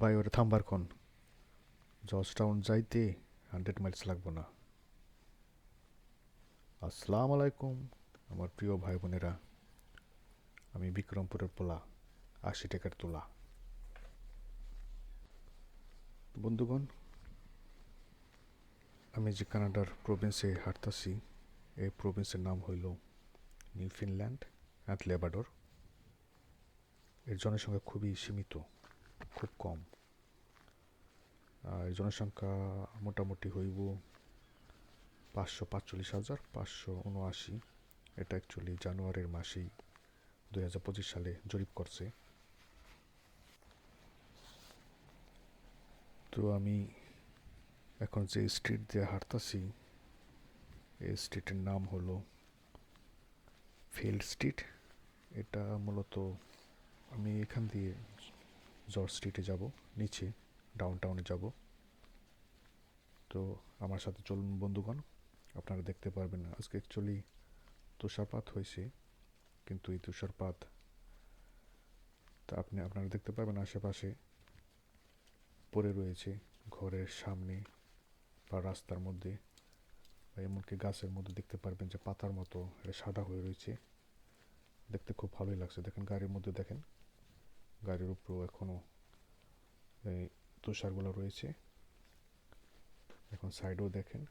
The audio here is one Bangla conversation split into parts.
ভাই, ওরে থামবার কোন। জর্জ টাউন যাইতে হান্ড্রেড মাইলস লাগবো না। আসসালাম আলাইকুম, আমার প্রিয় ভাই বোনেরা। আমি বিক্রমপুরের পোলা, আশি টাকার তোলা। বন্ধুগণ, আমি যে কানাডার প্রভিন্সে হাঁটতাছি, এই প্রভিন্সের নাম হইল নিউ ফিনল্যান্ড অ্যান্ড লেবাডর এর জনসংখ্যা খুবই সীমিত। খুব কম। আর জনসংখ্যা মোটামুটি হইব পাঁচশো পাঁচচল্লিশ হাজার, পাঁচশো উনআশি। এটা অ্যাকচুয়ালি জানুয়ারির মাসেই দুই হাজার পঁচিশ সালে জরিপ করছে। তো আমি এখন যে স্ট্রিট দিয়ে হাঁটতাছি, এই স্ট্রিটের নাম হলো ফিল্ড স্ট্রিট এটা মূলত আমি এখান দিয়ে জর্জ স্ট্রিটে যাব, নিচে ডাউন টাউনে যাব। তো আমার সাথে চলুন বন্ধুগণ, আপনারা দেখতে পারবেন আজকে অ্যাকচুয়ালি তুষারপাত হয়েছে, কিন্তু এই তুষারপাত, তা আপনি, আপনারা দেখতে পারবেন আশেপাশে পড়ে রয়েছে ঘরের সামনে বা রাস্তার মধ্যে বা এমনকি গাছের মধ্যে দেখতে পারবেন যে পাতার মতো সাদা হয়ে রয়েছে। দেখতে খুব ভালোই লাগছে। দেখেন গাড়ির মধ্যে দেখেন। গাড়ির উপরেও এখনও এই তুষারগুলো রয়েছে। এখন সাইডেও দেখেন।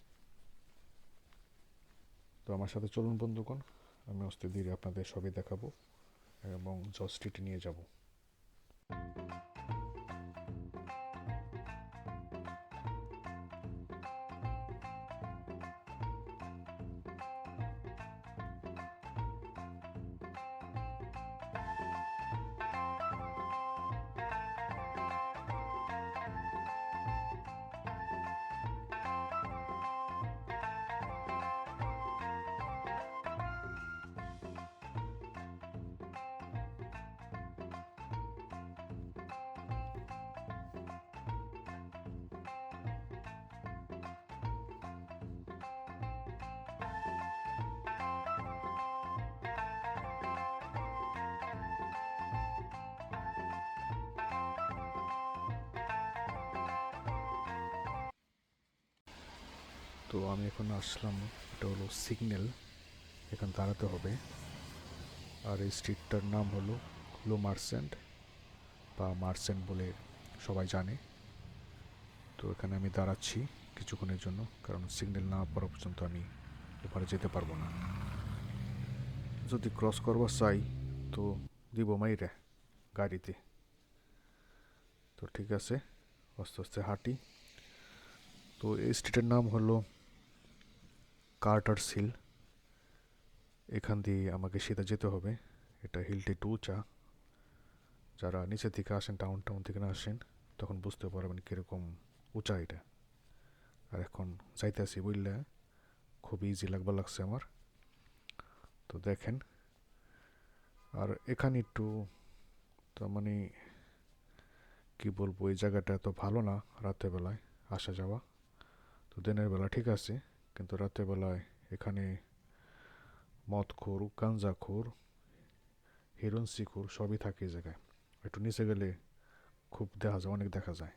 তো আমার সাথে চলুন বন্ধুগণ, আমি অস্তে ধীরে আপনাদের সবই দেখাবো এবং জজ স্ট্রিটে নিয়ে যাব। তো আমি এখন আসলাম, এটা হলো সিগন্যাল এখানে দাঁড়াতে হবে। আর এই স্ট্রিটটার নাম হলো লো মার্সেন্ট বা মার্সেন্ট বলে সবাই জানে। তো এখানে আমি দাঁড়াচ্ছি কিছুক্ষণের জন্য, কারণ সিগন্যাল না পড়া পর্যন্ত আমি ওপারে যেতে পারব না। যদি ক্রস করবার চাই, তো দিব মাইরে গাড়িতে। তো ঠিক আছে, আস্তে আস্তে হাঁটি। তো এই স্ট্রিটের নাম হলো কার্টার সিল। এখান দিয়ে আমাকে সেটা যেতে হবে। এটা হিলটি একটু উঁচা যারা নিচে থেকে আসেন টাউন টাউন থেকে না আসেন, তখন বুঝতে পারবেন কীরকম উঁচা এটা। আর এখন যাইতে আসি বুঝলে, খুব ইজি লাগবার লাগছে আমার। তো দেখেন, আর এখানে একটু তার মানে কি বলব, এই জায়গাটা এত ভালো না রাতের বেলায়, আসা যাওয়া। তো দিনের বেলা ঠিক আছে। কিন্তু রাতের বেলায় এখানে মদখোর গাঞ্জাখোর হিরোইনসিখোর সবই থাকে এই জায়গায়। একটু নিচে গেলে খুব দেখা যায়, অনেক দেখা যায়।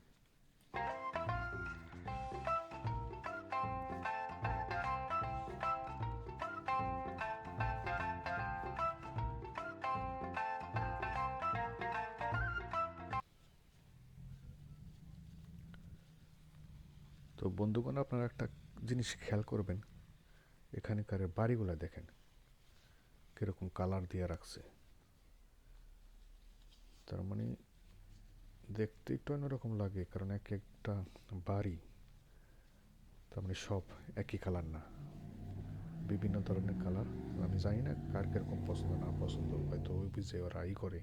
তো বন্ধুগণ, আপনারা একটা জিনিস খেয়াল করবেন, এখানকার বাড়িগুলো দেখেন, কীরকম কালার দিয়ে রাখছে। তার মানে দেখতে একটু অন্যরকম লাগে, কারণ এক একটা বাড়ি, তার মানে সব একই কালার না। বিভিন্ন ধরনের কালার, আমি জানি না কার কীরকম পছন্দ, না পছন্দ, হয়তো ওই বুঝে ওরা ই করে,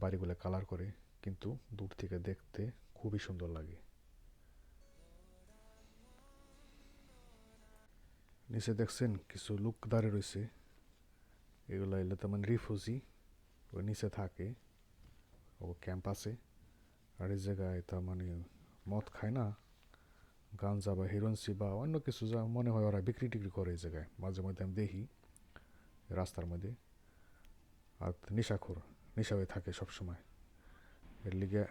বাড়িগুলো কালার করে, কিন্তু দূর থেকে দেখতে খুবই সুন্দর লাগে। নিচে দেখছেন কিছু লোক দাঁড়িয়ে রয়েছে। এগুলো এলে তেমন রিফিউজি ওই নিচে থাকে, ও ক্যাম্প আছে আর এই জায়গায় তার মানে মদ খায় না, গাঞ্জা বা হিরোইনসি বা অন্য কিছু যা মনে হয় ওরা বিক্রি টিক্রি করে এই জায়গায়। মাঝে মধ্যে আমি দেখি, রাস্তার মধ্যে। আর নেশাখোর, নেশা হয়ে থাকে সবসময়। এর লিগে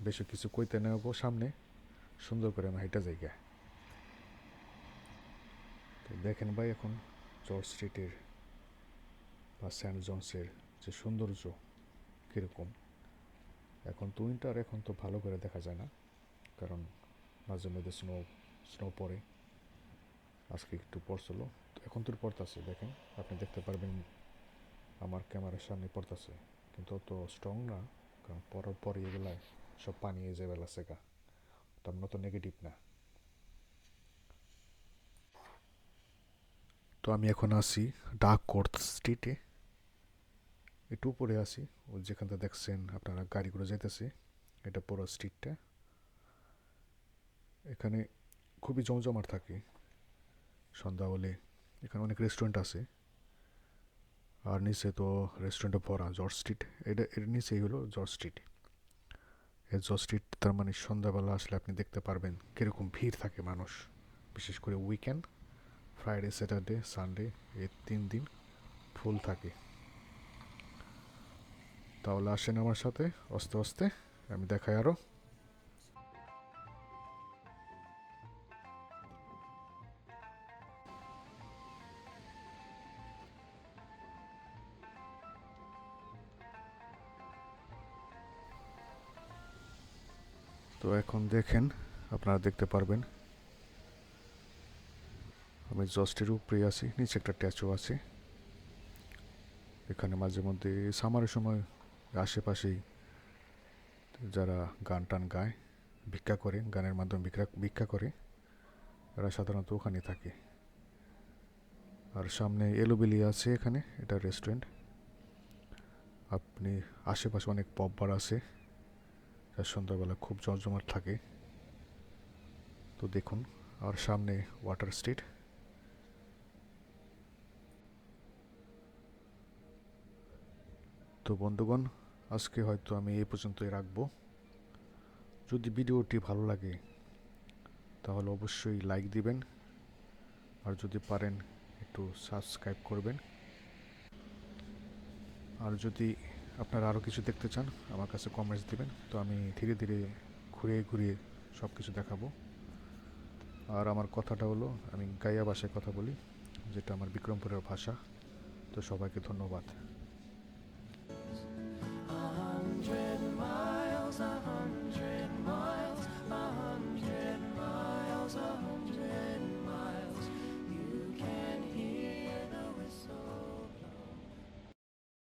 বেশি কিছু কইতে নেব সামনে। সুন্দর করে আমি হাইটা জায়গা তো দেখেন ভাই এখন জর্জ স্ট্রিটের বা সেন্ট জনসের যে সৌন্দর্য কীরকম। এখন তো উইন্টার এখন তো ভালো করে দেখা যায় না। কারণ মাঝে মধ্যে স্নো স্নো পড়ে। আজকে একটু পড়ছিল। এখন তো পড়তেছে, দেখেন। আপনি দেখতে পারবেন আমার ক্যামেরার সামনে পড়তেছে। কিন্তু অত স্ট্রং না, কারণ পরার পরে এগুলায় সব পানি এসে বেলা সেকা তার মতো নেগেটিভ না। তো আমি এখন আসি ডার্ক কোর্ট স্ট্রিটে একটু উপরে আসি, ও যেখানটা দেখছেন আপনারা গাড়িগুলো যাইতেছে, এটা পুরো স্ট্রিটটা এখানে খুবই জমজমাট থাকে। সন্ধ্যা হলে এখানে অনেক রেস্টুরেন্ট আছে। আর নিচে তো রেস্টুরেন্টে ভরা জর্জ স্ট্রিট এটা, এর নিচেই হলো জর্জ স্ট্রিট এই জর্জ স্ট্রিট তার মানে সন্ধ্যাবেলা আসলে আপনি দেখতে পারবেন কীরকম ভিড় থাকে মানুষ, বিশেষ করে উইকেন্ড ফ্রাইডে স্যাটারডে সানডে এই তিন দিন ফুল থাকে। তাহলে আসেন আমার সাথে, আস্তে আস্তে, আমি দেখাই আরও তো এখন দেখেন, আপনারা দেখতে পারবেন আমি জস্টের উপরে আছি, নিচে একটা ট্যাচও আছে। এখানে মাঝে মধ্যে সামারের সময় আশেপাশেই যারা গান টান গায়, ভিক্ষা করে, গানের মাধ্যমে ভিক্ষা ভিক্ষা করে এরা সাধারণত ওখানে থাকে। আর সামনে এলোবেলি আছে এখানে, এটা রেস্টুরেন্ট। আপনি আশেপাশে অনেক পপ বার আছে যা সন্ধ্যাবেলা খুব জমজমাট থাকে। তো দেখুন, আর সামনে ওয়াটার স্ট্রিট। তো বন্ধুগণ, আজকে হয়তো আমি এই পর্যন্তই রাখব। যদি ভিডিওটি ভালো লাগে, তাহলে অবশ্যই লাইক দিবেন। আর যদি পারেন, একটু সাবস্ক্রাইব করবেন। আর যদি আপনারা আরও কিছু দেখতে চান, আমার কাছে কমেন্টস দিবেন। তো আমি ধীরে ধীরে ঘুরিয়ে ঘুরিয়ে সব কিছু দেখাবো। আর আমার কথাটা হলো, আমি গাইয়া ভাষায় কথা বলি, যেটা আমার বিক্রমপুরের ভাষা। তো সবাইকে ধন্যবাদ।